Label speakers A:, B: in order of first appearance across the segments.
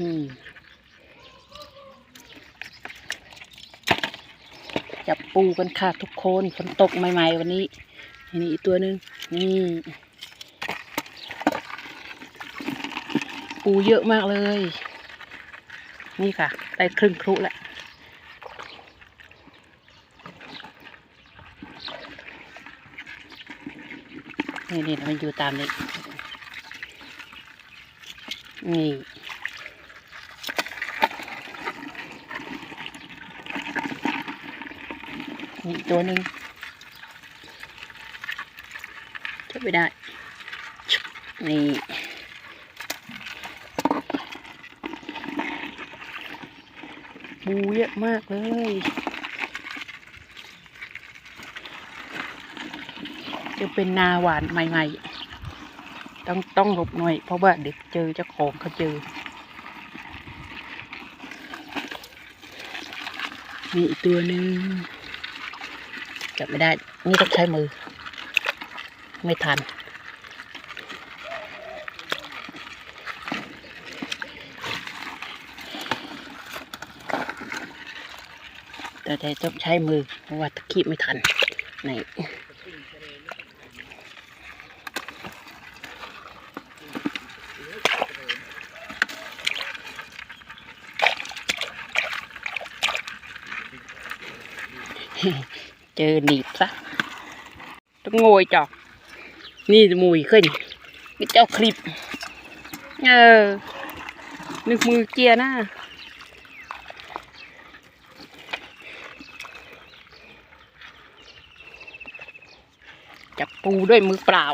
A: จับปูกันค่ะทุกคนฝนตกใหม่ ๆ วันนี้ นี่อีกตัวหนึ่งนี่ปูเยอะมากเลย นี่ค่ะได้ครึ่งครุแล้วนี่นี่มันอยู่ตามนี้นี่ นี่ตัวหนึ่งจะไม่ได้ นี่บูเยอะมากเลยจะเป็นนาหวานใหม่ ๆ ต้องต้องหลบหน่อย เพราะว่าเด็กเจอเจ้าของเขาเจอ มีอีกตัวหนึ่ง จับไม่ได้ นี่ต้องใช้มือ ไม่ทัน แต่แต่ต้องใช้มือ เพราะว่าตะคีบไม่ทันนี่ เจอหนีบซะต้องโงยจอก นี่มุยขึ้นนี่เจ้าคลิป เออ นึกมือเกียร์หน้าจับปูด้วยมือเปล่า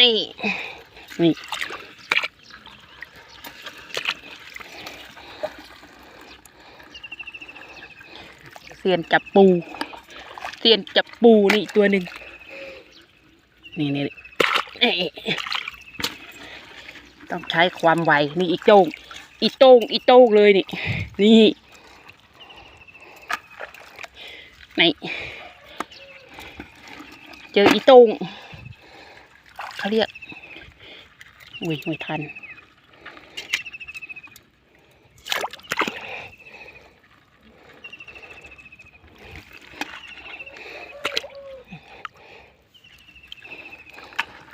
A: นี่ นี่เซียนจับปู ซียนจับปูนี่อีกตัวหนึ่งนี่นี่ต้องใช้ความไวนี่อีโต้งอีโต้งอีโต้งเลยนี่ นี่นี่เจออีโต้งเขาเรียกอุ้ยไม่ทัน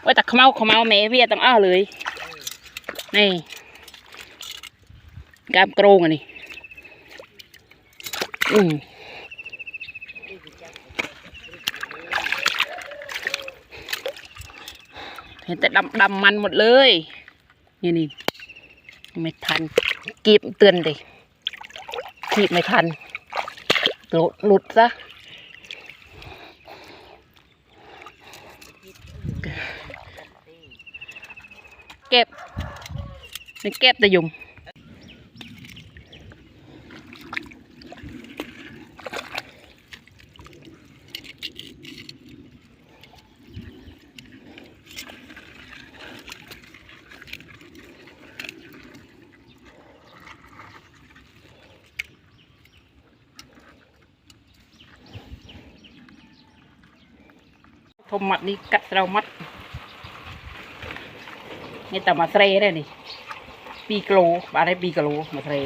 A: ว่าแต่ขมเมาขมเมาแม่เวียต้องอ้าเลยนี่กามโกรงอันนี้อืมเห็นแต่ดำดำมันหมดเลยนี่นี่ไม่ทันกีบเตือนเลยกีบไม่ทันหลุดหลุดซะ នេះកែបតែយំធំម៉ាត់នេះកាត់ត្រូវម៉ាត់នេះតែមកស្រេទេនេះ 2គីឡូបាទហើយ2គីឡូមួយគ្រែ